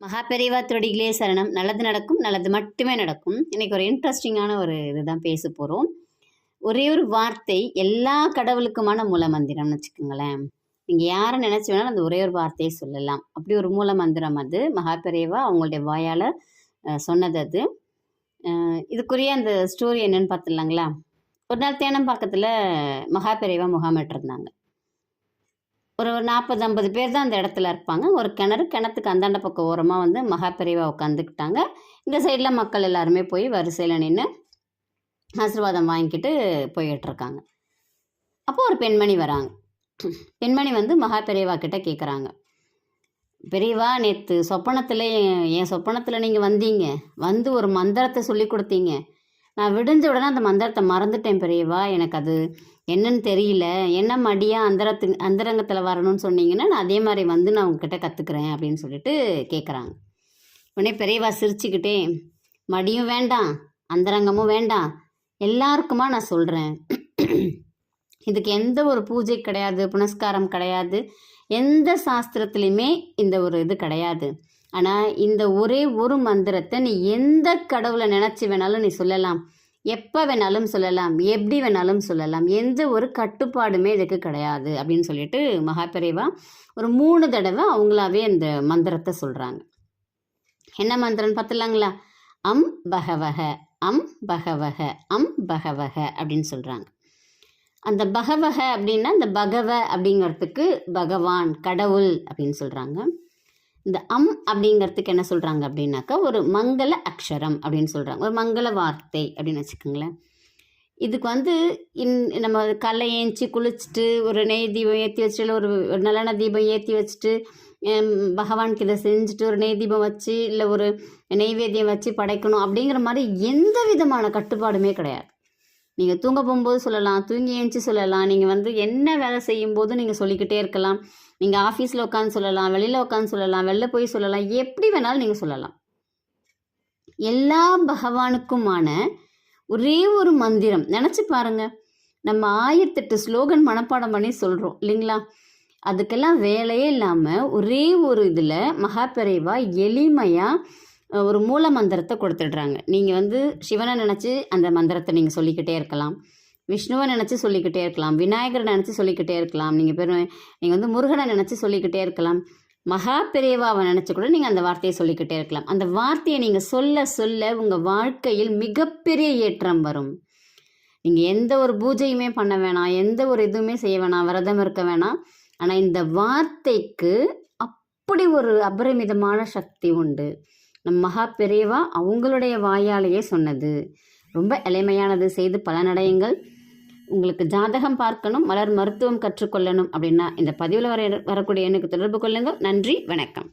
மகாபெரிவா திருடிகளே சரணம். நல்லது நடக்கும் நல்லது மட்டுமே நடக்கும். இன்னைக்கு ஒரு இன்ட்ரெஸ்டிங்கான ஒரு இதுதான் பேச போகிறோம் ஒரே ஒரு வார்த்தை எல்லா கடவுளுக்குமான மூல மந்திரம்னு வச்சுக்கோங்களேன். நீங்கள் யாரை நினச்சி வேணாலும் அந்த ஒரே ஒரு வார்த்தையை சொல்லலாம். அப்படி ஒரு மூல மந்திரம் அது. மகாபெரிவா அவங்களுடைய வாயால் சொன்னது அது. இதுக்குரிய அந்த ஸ்டோரி என்னன்னு பார்த்துடலாங்களா ஒரு நாள் தேனம் பக்கத்தில் மகாபெரிவா முகாமிட்டிருந்தாங்க. ஒரு ஒரு நாற்பது ஐம்பது பேர் தான் அந்த இடத்துல இருப்பாங்க. ஒரு கிணறு கிணத்துக்கு அந்தாண்ட பக்கம் ஓரமாக வந்து மகாபெரிவா உட்காந்துக்கிட்டாங்க இந்த சைடில் மக்கள் எல்லாருமே போய் வரிசையில் நின்று ஆசீர்வாதம் வாங்கிக்கிட்டு போயிட்டு அப்போது ஒரு பெண்மணி வராங்க. பெண்மணி வந்து மகாபெரிவா கிட்ட கேட்குறாங்க பெரியவா நேற்று சொப்பனத்தில் என் என் சொப்பனத்தில் நீங்கள் வந்தீங்க. வந்து ஒரு மந்திரத்தை சொல்லி கொடுத்தீங்க. நான் விடிஞ்ச உடனே அந்த மந்திரத்தை மறந்துட்டேன் பெரியவா. எனக்கு அது என்னன்னு தெரியல. என்ன மடியாக அந்தரத்து அந்தரங்கத்தில் வரணும்னு சொன்னீங்கன்னா நான் அதே மாதிரி வந்து நான் உங்ககிட்ட கற்றுக்குறேன் அப்படின்னு சொல்லிட்டு கேட்குறாங்க உடனே பெரியவா சிரிச்சுக்கிட்டே மடியும் வேண்டாம் அந்தரங்கமும் வேண்டாம். எல்லாருக்குமா நான் சொல்கிறேன் இதுக்கு எந்த ஒரு பூஜை கிடையாது புனஸ்காரம் கிடையாது. எந்த சாஸ்திரத்துலேயுமே இந்த ஒரு இது கிடையாது. ஆனால் இந்த ஒரே ஒரு மந்திரத்தை நீ எந்த கடவுளை நினச்சி வேணாலும் நீ சொல்லலாம். எப்போ வேணாலும் சொல்லலாம் எப்படி வேணாலும் சொல்லலாம் எந்த ஒரு கட்டுப்பாடுமே இதுக்கு கிடையாது அப்படின்னு சொல்லிட்டு மகாபெரிவா ஒரு மூணு தடவை அவங்களாவே அந்த மந்திரத்தை சொல்கிறாங்க என்ன மந்திரம்னு பார்த்துலாங்களா அம் பகவக அம் பகவக அம் பகவக அப்படின்னு சொல்கிறாங்க அந்த பகவக அப்படின்னா இந்த பகவ அப்படிங்கிறதுக்கு பகவான் கடவுள் அப்படின்னு சொல்கிறாங்க இந்த அம் அப்படிங்கிறதுக்கு என்ன சொல்கிறாங்க அப்படின்னாக்கா ஒரு மங்கள அக்ஷரம் அப்படின்னு சொல்கிறாங்க ஒரு மங்கள வார்த்தை அப்படின்னு வச்சுக்கோங்களேன். இதுக்கு வந்து இன் நம்ம கலை ஏஞ்சி குளிச்சுட்டு ஒரு நெய் தீபம் ஏற்றி வச்சுட்டு இல்லை ஒரு ஒரு தீபம் ஏற்றி வச்சுட்டு பகவான் பகவானுக்கு இதை செஞ்சுட்டு ஒரு நெய் தீபம் வச்சு இல்லை ஒரு நெய்வேத்தியம் வச்சு படைக்கணும் அப்படிங்கிற மாதிரி எந்த விதமான கட்டுப்பாடுமே கிடையாது. நீங்கள் தூங்க போகும்போது சொல்லலாம் தூங்கி ஏஞ்சி சொல்லலாம் நீங்கள் வந்து என்ன வேலை செய்யும் போது நீங்கள் சொல்லிக்கிட்டே இருக்கலாம். நீங்கள் ஆஃபீஸில் உட்காந்து சொல்லலாம் வெளியில் உட்காந்து சொல்லலாம் வெளில போய் சொல்லலாம் எப்படி வேணாலும் நீங்கள் சொல்லலாம். எல்லா பகவானுக்குமான ஒரே ஒரு மந்திரம். நினச்சி பாருங்க. நம்ம ஆயிரத்தெட்டு ஸ்லோகன் மனப்பாடம் பண்ணி சொல்கிறோம் இல்லைங்களா? அதுக்கெல்லாம் வேலையே இல்லாமல் ஒரே ஒரு இதில் மகாபெரிவா எளிமையாக ஒரு மூல மந்திரத்தை கொடுத்துடுறாங்க. நீங்கள் வந்து சிவனை நினச்சி அந்த மந்திரத்தை நீங்கள் சொல்லிக்கிட்டே இருக்கலாம். விஷ்ணுவை நினச்சி சொல்லிக்கிட்டே இருக்கலாம். விநாயகரை நினச்சி சொல்லிக்கிட்டே இருக்கலாம். நீங்கள் பெரும் நீங்கள் வந்து முருகனை நினச்சி சொல்லிக்கிட்டே இருக்கலாம். மகா பெரியவாவை நினச்சி கூட நீங்கள் அந்த வார்த்தையை சொல்லிக்கிட்டே இருக்கலாம். அந்த வார்த்தையை நீங்கள் சொல்ல சொல்ல உங்கள் வாழ்க்கையில் மிகப்பெரிய ஏற்றம் வரும். நீங்கள் எந்த ஒரு பூஜையுமே பண்ண வேணாம். எந்த ஒரு இதுவுமே செய்ய வேணாம். விரதம் இருக்க வேணாம். ஆனால் இந்த வார்த்தைக்கு அப்படி ஒரு அபரிமிதமான சக்தி உண்டு. நம் மகா பெரியவா அவங்களுடைய வாயாலேயே சொன்னது. ரொம்ப எளிமையானது செய்து பலனடையுங்கள் உங்களுக்கு ஜாதகம் பார்க்கணும் மலர் மருத்துவம் கற்றுக்கொள்ளணும் அப்படின்னா இந்த பதிவில் வர வரக்கூடிய எண்ணுக்கு தொடர்பு கொள்ளுங்கள். நன்றி வணக்கம்.